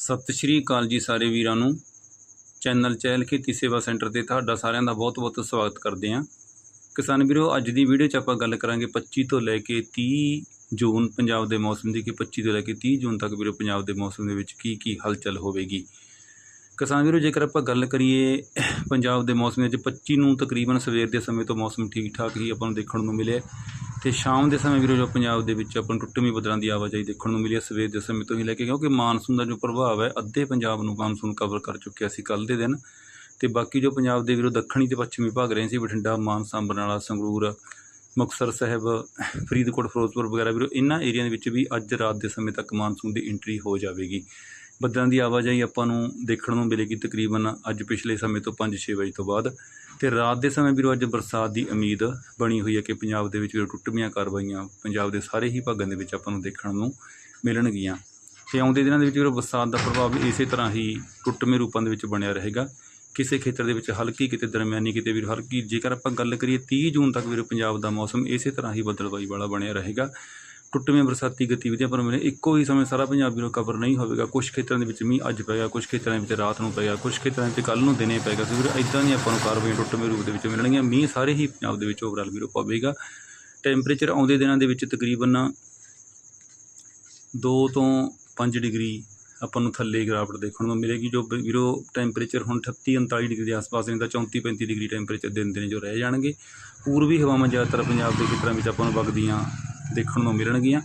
ਸਤਿ ਸ਼੍ਰੀ ਅਕਾਲ ਜੀ ਸਾਰੇ ਵੀਰਾਂ ਨੂੰ। ਚੈਨਲ ਚਹਿਲ ਖੇਤੀ ਸੇਵਾ ਸੈਂਟਰ ਤੇ ਤੁਹਾਡਾ ਸਾਰਿਆਂ ਦਾ ਬਹੁਤ-ਬਹੁਤ ਸਵਾਗਤ ਕਰਦੇ ਹਾਂ। ਕਿਸਾਨ ਵੀਰੋ, ਅੱਜ ਦੀ ਵੀਡੀਓ 'ਚ ਆਪਾਂ ਗੱਲ ਕਰਾਂਗੇ 25 ਤੋਂ ਲੈ ਕੇ 30 ਜੂਨ ਪੰਜਾਬ ਦੇ ਮੌਸਮ ਦੀ ਕਿ 25 ਤੋਂ ਲੈ ਕੇ 30 ਜੂਨ ਤੱਕ ਵੀਰੋ ਪੰਜਾਬ ਦੇ ਮੌਸਮ ਦੇ ਵਿੱਚ ਕੀ ਕੀ ਹਲਚਲ ਹੋਵੇਗੀ। ਕਿਸਾਨ ਵੀਰੋ, ਜੇਕਰ ਆਪਾਂ ਗੱਲ ਕਰੀਏ ਪੰਜਾਬ ਦੇ ਮੌਸਮ ਵਿੱਚ 25 ਨੂੰ ਤਕਰੀਬਨ ਸਵੇਰ ਦੇ ਸਮੇਂ ਤੋਂ ਮੌਸਮ ਠੀਕ ਠਾਕ ਹੀ ਆਪਾਂ ਨੂੰ ਦੇਖਣ ਨੂੰ ਮਿਲਿਆ। ਤੇ ਸ਼ਾਮ ਦੇ ਸਮੇਂ ਵੀਰੋ ਜੋ ਪੰਜਾਬ ਦੇ ਵਿੱਚ ਆਪਾਂ ਨੂੰ ਟੁੱਟਵੀਂ ਬੱਦਲਾਂ ਦੀ ਆਵਾਜਾਈ ਦੇਖਣ ਨੂੰ ਮਿਲੀ ਹੈ, ਸਵੇਰ ਦੇ ਸਮੇਂ ਤੋਂ ਹੀ ਲੈ ਕੇ, ਕਿਉਂਕਿ ਮਾਨਸੂਨ ਦਾ ਜੋ ਪ੍ਰਭਾਵ ਹੈ, ਅੱਧੇ ਪੰਜਾਬ ਨੂੰ ਮਾਨਸੂਨ ਕਵਰ ਕਰ ਚੁੱਕਿਆ ਸੀ ਕੱਲ ਦੇ ਦਿਨ। ਤੇ ਬਾਕੀ ਜੋ ਪੰਜਾਬ ਦੇ ਵੀਰੋ ਦੱਖਣੀ ਤੇ ਪੱਛਮੀ ਭਾਗ ਰਹੇ ਸੀ, ਬਠਿੰਡਾ ਮਾਨਸਾ ਬਰਨਾਲਾ ਸੰਗਰੂਰ, ਮੁਕਤਸਰ ਸਾਹਿਬ, ਫਰੀਦਕੋਟ, ਫਿਰੋਜ਼ਪੁਰ ਵਗੈਰਾ ਵੀਰੋ, ਇਹਨਾਂ ਏਰੀਆ ਦੇ ਵਿੱਚ ਵੀ ਅੱਜ ਰਾਤ ਦੇ ਸਮੇਂ ਤੱਕ ਮਾਨਸੂਨ ਦੀ ਐਂਟਰੀ ਹੋ ਜਾਵੇਗੀ। ਬੱਦਲਾਂ ਦੀ ਆਵਾਜਾਈ ਆਪਾਂ ਨੂੰ ਦੇਖਣ ਨੂੰ ਮਿਲੇਗੀ ਤਕਰੀਬਨ ਅੱਜ ਪਿਛਲੇ ਸਮੇਂ ਤੋਂ 5-6 ਵਜੇ ਤੋਂ ਬਾਅਦ। ਅਤੇ ਰਾਤ ਦੇ ਸਮੇਂ ਵੀਰੋ ਅੱਜ ਬਰਸਾਤ ਦੀ ਉਮੀਦ ਬਣੀ ਹੋਈ ਹੈ ਕਿ ਪੰਜਾਬ ਦੇ ਵਿੱਚ ਵੀਰੋ ਟੁੱਟਵੀਆਂ ਕਾਰਵਾਈਆਂ ਪੰਜਾਬ ਦੇ ਸਾਰੇ ਹੀ ਭਾਗਾਂ ਦੇ ਵਿੱਚ ਆਪਾਂ ਨੂੰ ਦੇਖਣ ਨੂੰ ਮਿਲਣਗੀਆਂ। ਤੇ ਆਉਂਦੇ ਦਿਨਾਂ ਦੇ ਵਿੱਚ ਵੀਰੋ ਬਰਸਾਤ ਦਾ ਪ੍ਰਭਾਵ ਇਸੇ ਤਰ੍ਹਾਂ ਹੀ ਟੁੱਟਵੇਂ ਰੂਪਾਂ ਦੇ ਵਿੱਚ ਬਣਿਆ ਰਹੇਗਾ। ਕਿਸੇ ਖੇਤਰ ਦੇ ਵਿੱਚ ਹਲਕੀ, ਕਿਤੇ ਦਰਮਿਆਨੀ, ਕਿਤੇ ਵੀਰ ਹਲਕੀ, ਜੇਕਰ ਆਪਾਂ ਗੱਲ ਕਰੀਏ 30 ਜੂਨ ਤੱਕ ਵੀਰੋ ਪੰਜਾਬ ਦਾ ਮੌਸਮ ਇਸੇ ਤਰ੍ਹਾਂ ਹੀ ਬਦਲਵਾਈ ਵਾਲਾ ਬਣਿਆ ਰਹੇਗਾ। ਟੁੱਟਵੇਂ ਬਰਸਾਤੀ ਗਤੀਵਿਧੀਆਂ, ਪਰ ਮੇਰੇ ਇੱਕੋ ਹੀ ਸਮੇਂ ਸਾਰਾ ਪੰਜਾਬ ਨੂੰ ਕਵਰ ਨਹੀਂ ਹੋਵੇਗਾ। ਕੁਝ ਖੇਤਰਾਂ ਦੇ ਵਿੱਚ ਮੀਂਹ ਅੱਜ ਪਏਗਾ ਕੁਝ ਖੇਤਰਾਂ ਦੇ ਵਿੱਚ ਰਾਤ ਨੂੰ ਪਏਗਾ ਕੁਝ ਖੇਤਰਾਂ ਦੇ ਵਿੱਚ ਕੱਲ ਨੂੰ ਦਿਨੇ ਪਏਗਾ ਸੋ। ਵੀਰੋ ਇਦਾਂ ਦੀਆਂ ਆਪਾਂ ਨੂੰ ਕਾਰਵਾਈ ਟੁੱਟਵੇਂ ਰੂਪ ਦੇ ਵਿੱਚ ਮਿਲਣਗੀਆਂ। ਮੀਂਹ ਸਾਰੇ ਹੀ ਪੰਜਾਬ ਦੇ ਵਿੱਚ ਓਵਰਆਲ ਵੀਰੋ ਪਵੇਗਾ। ਟੈਂਪਰੇਚਰ ਆਉਂਦੇ ਦਿਨਾਂ ਦੇ ਵਿੱਚ ਤਕਰੀਬਨ 2 ਤੋਂ 5 ਡਿਗਰੀ ਆਪਾਂ ਨੂੰ ਥੱਲੇ ਗਿਰਾਵਟ ਦੇਖਣ ਨੂੰ ਮਿਲੇਗੀ। ਜੋ ਵੀਰੋ ਟੈਂਪਰੇਚਰ ਹੁਣ 38 39 ਡਿਗਰੀ ਦੇ ਆਸ-ਪਾਸ ਰਹਿੰਦਾ 34 35 ਡਿਗਰੀ ਟੈਂਪਰੇਚਰ ਦਿਨ ਦਿਨ ਜੋ ਰਹਿ ਜਾਣਗੇ। ਪੂਰਬੀ ਹਵਾਵਾਂ ਜ਼ਿਆਦਾਤਰ ਪੰਜਾਬ ਦੇ ਖੇਤਰਾਂ ਵਿੱਚ ਆਪਾਂ ਨੂੰ ਵਗਦੀਆਂ ਦੇਖਣ ਨੂੰ ਮਿਲਣਗੀਆਂ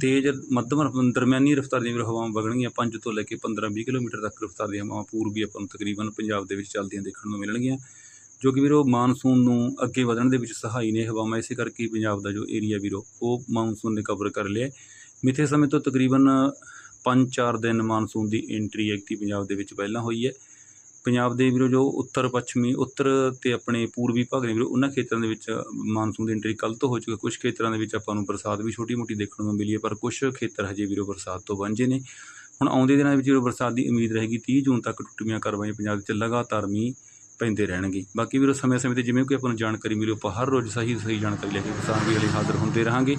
ਤੇਜ਼ ਮੱਧਮ ਦਰਮਿਆਨੀ ਰਫ਼ਤਾਰ ਦੀਆਂ ਵੀਰੋ ਹਵਾਵਾਂ ਵਗਣਗੀਆਂ 5 ਤੋਂ ਲੈ ਕੇ 15 20 ਕਿਲੋਮੀਟਰ ਤੱਕ ਰਫ਼ਤਾਰ ਦੀਆਂ ਹਵਾਵਾਂ ਪੂਰਬੀ ਆਪਾਂ ਨੂੰ ਤਕਰੀਬਨ ਪੰਜਾਬ ਦੇ ਵਿੱਚ ਚੱਲਦੀਆਂ ਦੇਖਣ ਨੂੰ ਮਿਲਣਗੀਆਂ। ਜੋ ਕਿ ਵੀਰੋ ਮਾਨਸੂਨ ਨੂੰ ਅੱਗੇ ਵਧਣ ਦੇ ਵਿੱਚ ਸਹਾਈ ਨੇ ਹਵਾਵਾਂ, ਇਸੇ ਕਰਕੇ ਪੰਜਾਬ ਦਾ ਜੋ ਏਰੀਆ ਵੀਰੋ, ਉਹ ਮਾਨਸੂਨ ਨੇ ਕਵਰ ਕਰ ਲਿਆ। ਮਿੱਥੇ ਸਮੇਂ ਤੋਂ ਤਕਰੀਬਨ 5-4 ਦਿਨ ਮਾਨਸੂਨ ਦੀ ਐਂਟਰੀ ਐਕਟੀ ਪੰਜਾਬ ਦੇ ਵਿੱਚ, ਪਹਿਲਾਂ ਹੋਈ ਹੈ। ਪੰਜਾਬ ਦੇ ਵੀਰੋ ਜੋ ਉੱਤਰ ਪੱਛਮੀ, ਉੱਤਰ ਅਤੇ ਆਪਣੇ ਪੂਰਬੀ ਭਾਗ ਨੇ ਵੀਰੋ, ਉਹਨਾਂ ਖੇਤਰਾਂ ਦੇ ਵਿੱਚ ਮਾਨਸੂਨ ਦੀ ਐਂਟਰੀ ਕੱਲ੍ਹ ਤੋਂ ਹੋ ਚੁੱਕੀ ਕੁਛ ਖੇਤਰਾਂ ਦੇ ਵਿੱਚ ਆਪਾਂ ਨੂੰ ਬਰਸਾਤ ਵੀ ਛੋਟੀ ਮੋਟੀ ਦੇਖਣ ਨੂੰ ਮਿਲੀ ਹੈ, ਪਰ ਕੁਛ ਖੇਤਰ ਹਜੇ ਵੀਰੋ ਬਰਸਾਤ ਤੋਂ ਵਾਂਝੇ ਨੇ। ਹੁਣ ਆਉਂਦੇ ਦਿਨਾਂ ਵਿੱਚ ਵੀਰੋ ਬਰਸਾਤ ਦੀ ਉਮੀਦ ਰਹੇਗੀ 30 ਜੂਨ ਤੱਕ ਟੁੱਟੀਆਂ ਕਾਰਵਾਈਆਂ ਪੰਜਾਬ ਵਿੱਚ ਲਗਾਤਾਰ ਮੀਂਹ ਪੈਂਦੇ ਰਹਿਣਗੇ। ਬਾਕੀ ਵੀਰੋ ਸਮੇਂ-ਸਮੇਂ ਤੇ ਜਿਵੇਂ ਕੋਈ ਆਪਾਂ ਨੂੰ ਜਾਣਕਾਰੀ ਮਿਲੇ, ਆਪਾਂ ਹਰ ਰੋਜ਼ ਸਹੀ ਸਹੀ ਜਾਣਕਾਰੀ ਲੈ ਕੇ ਕਿਸਾਨ ਵੀ ਲਈ ਹਾਜ਼ਰ ਹੁੰਦੇ ਰਹਾਂਗੇ।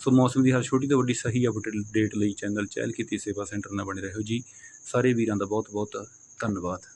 ਸੋ ਮੌਸਮ ਦੀ ਹਰ ਛੋਟੀ ਤੋਂ ਵੱਡੀ ਸਹੀ ਅਪਡੇਟ ਲਈ ਚੈਨਲ ਚਹਿਲ ਕੀਤੀ, ਸੇਵਾ ਸੈਂਟਰ ਨਾਲ ਬਣੇ ਰਹੋ ਜੀ। ਸਾਰੇ ਵੀਰਾਂ ਦਾ ਬਹੁਤ ਬਹੁਤ ਧੰਨਵਾਦ।